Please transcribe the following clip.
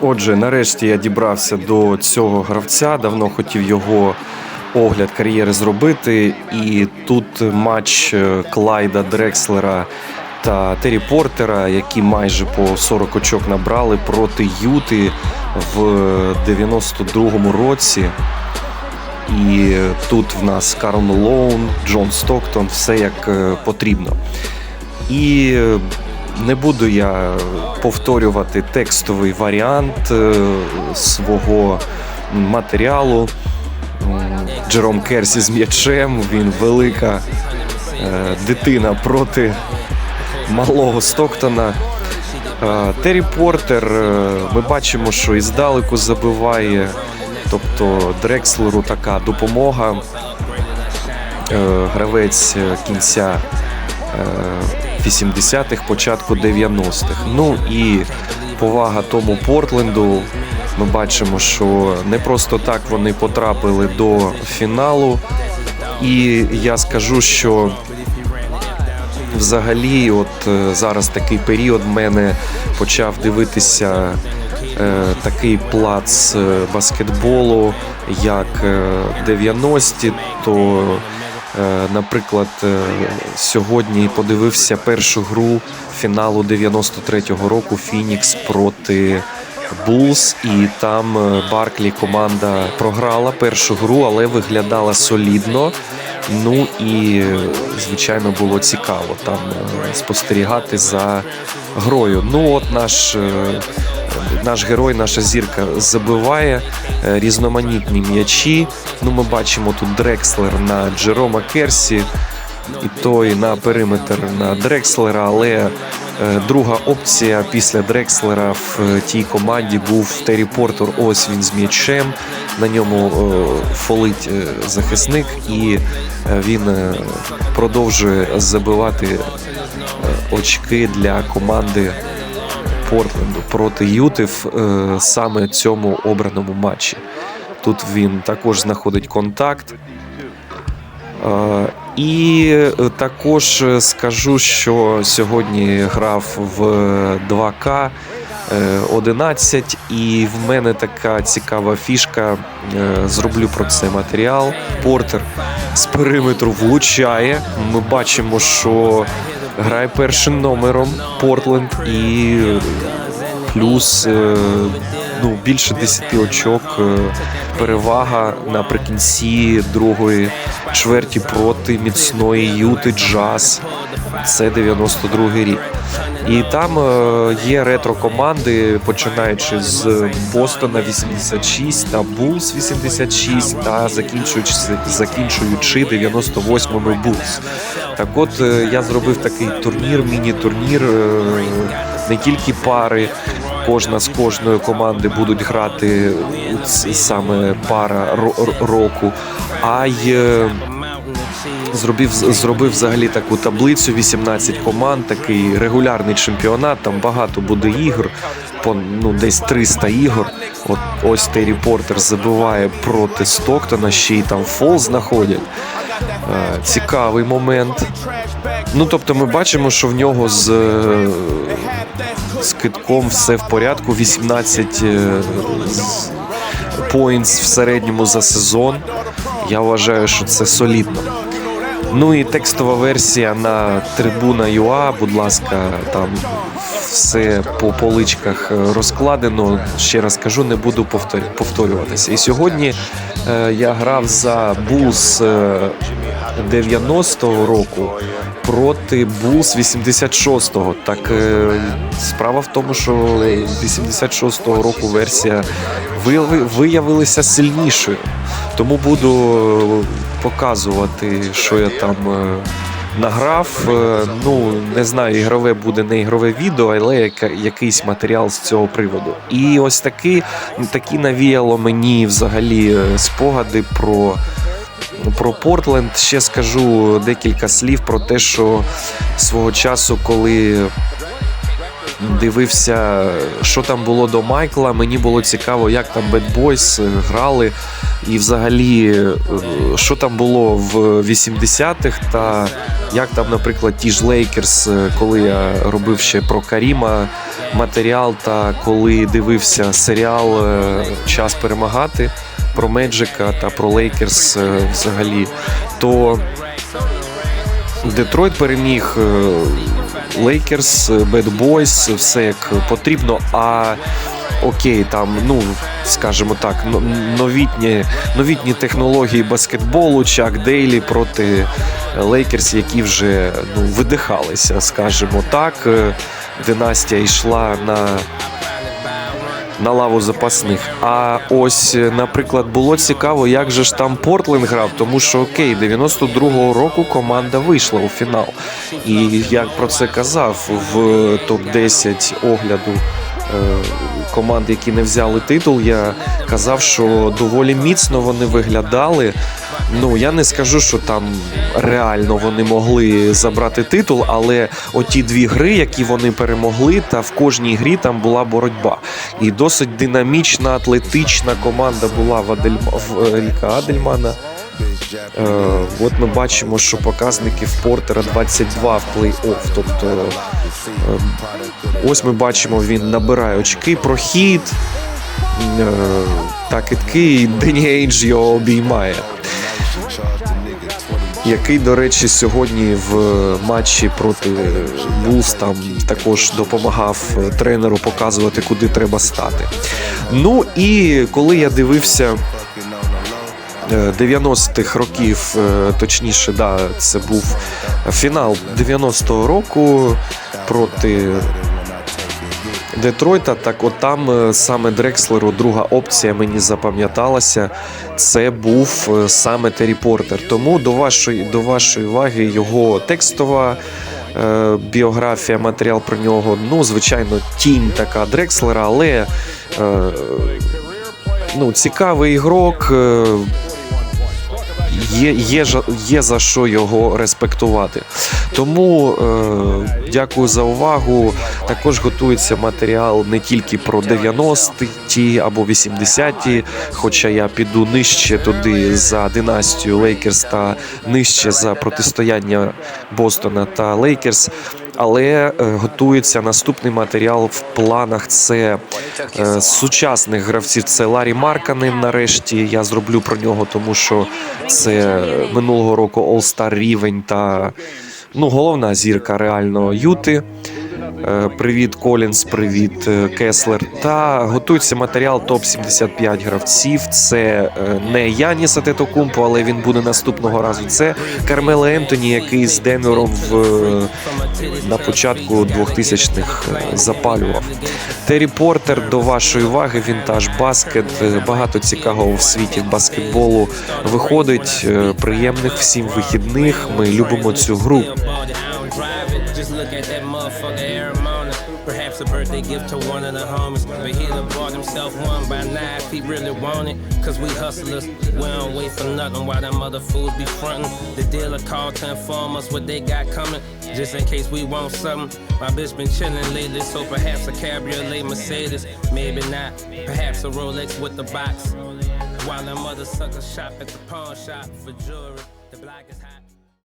Отже, нарешті я дібрався до цього гравця. Давно хотів його огляд кар'єри зробити. І тут матч е, Клайда Дрекслера та Террі Портера, які майже по 40 очок набрали проти Юти в 92-му році. І тут в нас Карл Мелоун, Джон Стоктон, все як е, потрібно. І не буду я повторювати текстовий варіант е, свого матеріалу. Джером Керсі з м'ячем. Він велика е, дитина проти малого Стоктона. Е, Террі Портер, ми бачимо, що і здалеку забиває. Тобто Дрекслеру така допомога. Гравець кінця 80-х, початку 90-х. Ну і повага тому Портленду. Ми бачимо, що не просто так вони потрапили до фіналу. І я скажу, що взагалі, от е, зараз такий період в мене почав дивитися е, такий плац е, баскетболу, як е, 90-ті, то, наприклад, е, сьогодні подивився першу гру фіналу 93-го року Фінікс проти. Булс, і там е, Барклі команда програла першу гру, але виглядала солідно. Ну і е, звичайно було цікаво там е, спостерігати за грою. Ну, от наш, е, наш герой, наша зірка забиває е, різноманітні м'ячі. Ну, ми бачимо тут Дрекслер на Джерома Керсі. І той на периметр на Дрекслера, але е, друга опція після Дрекслера в е, тій команді був Террі Портер. Ось він з м'ячем. На ньому фолить захисник, і він продовжує забивати очки для команди Портленду проти Юти в е, саме цьому обраному матчі. Тут він також знаходить контакт. Е, І е, також е, скажу, що сьогодні грав в 2К е, 11, і в мене така цікава фішка. е, Зроблю про це матеріал. Портер з периметру влучає. Ми бачимо, що грає першим номером Портленд і плюс е, ну, більше 10 очок е, перевага наприкінці другої чверті проти міцної юти джаз. Це 92-й рік. І там е, є ретро-команди, починаючи з Бостона 86 та Булс 86 та закінчуючи, закінчуючи 98-ми Булс. Так от е, я зробив такий турнір, міні-турнір, е, не тільки пари. Кожна з кожної команди будуть грати саме пара ро- ро- року, а й зробив, зробив взагалі таку таблицю 18 команд, такий регулярний чемпіонат. Там багато буде ігор, по ну десь 300 ігор. От ось Террі Портер забиває проти Стоктона, ще й там фол знаходять. Е, Цікавий момент. Ну тобто, ми бачимо, що в нього з, е, з китком все в порядку. 18 е, поінтс в середньому за сезон. Я вважаю, що це солідно. Ну і текстова версія на трибуна ЮА, будь ласка, там все по поличках е, розкладено. Ще раз кажу, не буду повторю- повторюватися. І сьогодні е, я грав за Булс е, 90-го року проти Булс 86-го. Так справа в тому, що 86-го року версія виявилася сильнішою. Тому буду показувати, що я там награв. Е, Ну не знаю, ігрове буде не ігрове відео, але якийсь матеріал з цього приводу. І ось такі, такі навіяло мені взагалі е, спогади про. Про Портленд ще скажу декілька слів про те, що свого часу, коли дивився, що там було до Майкла, мені було цікаво, як там Bad Boys е, грали, і взагалі, е, що там було в 80-х, та як там, наприклад, ті ж Лейкерс, коли я робив ще про Каріма, матеріал та коли дивився серіал е, Час перемагати про Меджика та про Лейкерс взагалі, то Детройт переміг Лейкерс, Bad Boys, все як потрібно. А окей, там, ну скажімо так, новітні, новітні технології баскетболу, Чак Дейлі проти Лейкерс, які вже ну, видихалися, скажімо так. Е, Династія йшла на на лаву запасних. А ось, е, наприклад, було цікаво, як же ж там Портленд грав, тому що окей, 92-го року команда вийшла у фінал. І як про це казав в топ-10 огляду. команди, Команд, які не взяли титул, я казав, що доволі міцно вони виглядали. Ну я не скажу, що там реально вони могли забрати титул, але оті дві гри, які вони перемогли, та в кожній грі там була боротьба. І досить динамічна, атлетична команда була в, е, Адельмана. Е, от ми бачимо, що показники в Портера 22 в плей-офф. Тобто, е, ось ми бачимо, він набирає очки, прохід. Е, та китки, і Дені Ейдж його обіймає. Який, до речі, сьогодні в матчі проти Булс там також допомагав е, тренеру показувати, куди треба стати. Ну і коли я дивився е, 90-х років, е, точніше, да, це був фінал 90-го року проти Детройта. Так, от там е, саме Дрекслеру друга опція мені запам'яталася. Це був е, саме Террі Портер. Тому до вашої, до вашої уваги його текстова. е, Біографія, матеріал про нього. Ну, звичайно, тінь така Дрекслера, але е, ну, цікавий ігрок. е, Є, є, є за що його респектувати. Тому е, дякую за увагу. Також готується матеріал не тільки про 90-ті або 80-ті, хоча я піду нижче туди за династію Лейкерс та нижче за протистояння Бостона та Лейкерс. Але е, готується наступний матеріал в планах. Це е, сучасних гравців. Це Ларі Марканин. Нарешті я зроблю про нього, тому що це минулого року All-Star рівень та ну, головна зірка реально Юти. Е, Привіт, Колінс, привіт, е, Кеслер. Та готується матеріал топ 75 гравців. Це е, не Яніс Атетокумпо, але він буде наступного разу. Це Кармело Ентоні, який з Денвером в, на початку 2000-х е, запалював. Террі Портер до вашої уваги. Вінтаж баскет. Багато цікавого в світі баскетболу виходить. Приємних всім вихідних. Ми любимо цю гру. A birthday gift to one of the homies. But he done bought himself one by nine if he really want it. Cause we hustlers, we don't wait for nothing while them other fools be frontin'. The dealer called to inform us what they got coming. Just in case we want something. My bitch been chillin' lately, so perhaps a cabriolet Mercedes. Maybe not. Perhaps a Rolex with the box. While them other suckers shop at the pawn shop for jewelry. The is hot.